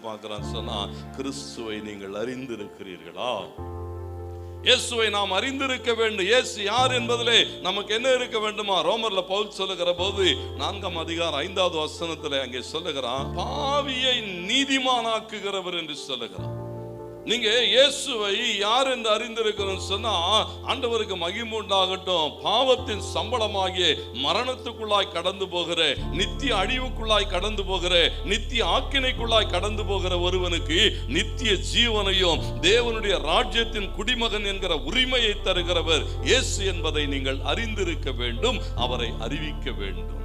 பார்க்கிறான் சொன்னா கிறிஸ்துவை நீங்கள் அறிந்திருக்கிறீர்களா? இயேசுவை நாம் அறிந்திருக்க வேண்டும். இயேசு யார் என்பதிலே நமக்கு என்ன இருக்க வேண்டுமா? ரோமர்ல பவுல் சொல்லுகிற போது நான்காம் அதிகாரம் ஐந்தாவது வசனத்திலே அங்கே சொல்லுகிறான் பாவியை நீதிமானாக்குகிறவர் என்று சொல்லுகிறான். நீங்க இயேசுவை யார் என்று அறிந்திருக்கிறோம் சொன்னா ஆண்டவருக்கு மகிமை உண்டாகட்டும். பாவத்தின் சம்பளமாகிய மரணத்துக்குள்ளாய் கடந்து போகிற நித்திய அழிவுக்குள்ளாய் கடந்து போகிற நித்திய ஆக்கினைக்குள்ளாய் கடந்து போகிற ஒருவனுக்கு நித்திய ஜீவனையும் தேவனுடைய ராஜ்யத்தின் குடிமகன் என்கிற உரிமையை தருகிறவர் இயேசு என்பதை நீங்கள் அறிந்திருக்க வேண்டும் அவரை அறிவிக்க வேண்டும்.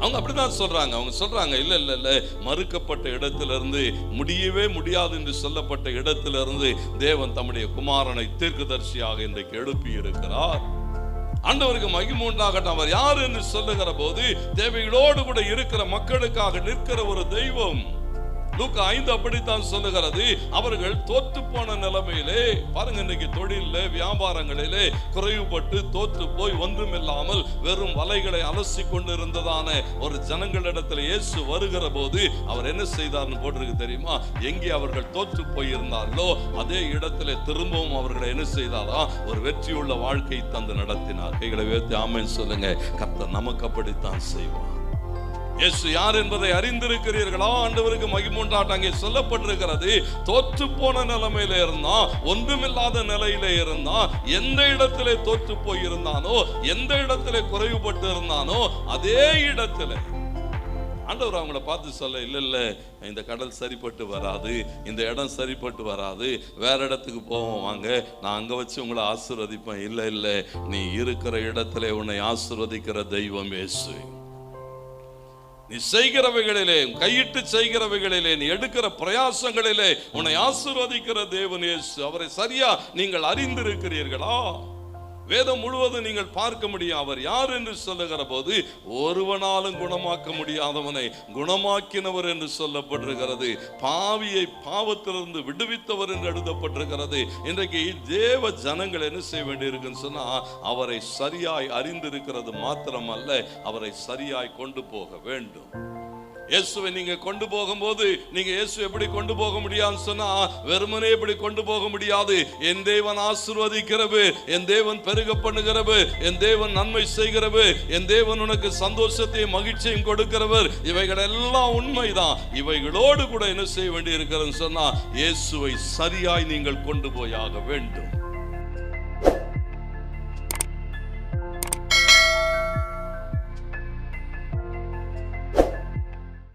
அவங்க அப்படிதான் சொல்றாங்க. அவங்க சொல்றாங்க இல்ல இல்ல இல்ல மறுக்கப்பட்ட இடத்திலிருந்து முடியவே முடியாது என்று சொல்லப்பட்ட இடத்திலிருந்து தேவன் தம்முடைய குமாரனை தீர்க்கதரிசியாக இன்றைக்கு எழுப்பி இருக்கிறார் ஆண்டவருக்கு மகிமை உண்டாகட்டும். அவர் யார் என்று சொல்லுகிற போது தேவைகளோடு கூட இருக்கிற மக்களுக்காக நிற்கிற ஒரு தெய்வம் லூக்கா ஐந்து அப்படித்தான் சொல்லுகிறது. அவர்கள் தோற்று போன நிலைமையிலே பாருங்க இன்னைக்கு தொழில வியாபாரங்களிலே குறைவுபட்டு தோற்று போய் ஒன்றுமில்லாமல் வெறும் வலைகளை அலசி கொண்டு இருந்ததான ஒரு ஜனங்களிடத்தில் இயேசு வருகிற போது அவர் என்ன செய்தார்னு போட்டிருக்கு தெரியுமா? எங்கே அவர்கள் தோற்று போயிருந்தார்களோ அதே இடத்துல திரும்பவும் அவர்களை என்ன செய்தாரா? ஒரு வெற்றியுள்ள வாழ்க்கை தந்து நடத்தினார். கைகளை வைத்து ஆமென் சொல்லுங்க. கர்த்தர் நமக்கு அப்படித்தான் செய்வார். இயேசு யார் என்பதை அறிந்திருக்கிறீர்களா? ஆண்டவருக்கு மகிமுண்டாட்டம் அங்கே சொல்லப்பட்டிருக்கிறது. தோற்று போன நிலைமையில இருந்தா ஒன்றுமில்லாத நிலையில இருந்தா எந்த இடத்திலே தோற்று போயிருந்தானோ எந்த இடத்திலே குறைவுபட்டு இருந்தானோ அதே இடத்துல. ஆண்டவர் அவங்கள பார்த்து சொல்ல இல்லை இல்லை இந்த கடல் சரிப்பட்டு வராது இந்த இடம் சரிப்பட்டு வராது வேற இடத்துக்கு போவோம் வாங்க. நான் அங்கே வச்சு உங்களை ஆசிர்வதிப்பேன். இல்லை இல்லை நீ இருக்கிற இடத்துல உன்னை ஆசிர்வதிக்கிற தெய்வம் இயேசு. நீ செய்கிறவைகளிலே கையிட்டு செய்கிறவைகளிலே நீ எடுக்கிற பிரயாசங்களிலே உன்னை ஆசிர்வதிக்கிற தேவனேசு அவரை சரியா நீங்கள் அறிந்திருக்கிறீர்களா? வேதம் முழுவதும் நீங்கள் பார்க்க முடியும். அவர் யார் என்று சொல்லுகிற போது ஒருவனாலும் குணமாக்க முடியாதவனை குணமாக்கினவர் என்று சொல்லப்பட்டிருக்கிறது. பாவியை பாவத்திலிருந்து விடுவித்தவர் என்று எழுதப்பட்டிருக்கிறது. இன்றைக்கு தேவ ஜனங்கள் என்ன செய்ய வேண்டியிருக்குன்னு சொன்னா அவரை சரியாய் அறிந்திருக்கிறது மாத்திரமல்ல அவரை சரியாய் கொண்டு போக வேண்டும். இயேசுவை நீங்க கொண்டு போகும்போது நீங்க இயேசு எப்படி கொண்டு போக முடியாதுன்னு சொன்னா வெறுமனே இப்படி கொண்டு போக முடியாது. என் தேவன் ஆசிர்வதிக்கிறது என் தேவன் பெருக பண்ணுகிறவு என் தேவன் நன்மை செய்கிறது என் தேவன் உனக்கு சந்தோஷத்தையும் மகிழ்ச்சியும் கொடுக்கிறவர். இவைகள் எல்லாம் உண்மைதான். இவைகளோடு கூட என்ன செய்ய வேண்டி இருக்கிறதுன்னு சொன்னா இயேசுவை சரியாய் நீங்கள் கொண்டு போயாக வேண்டும்.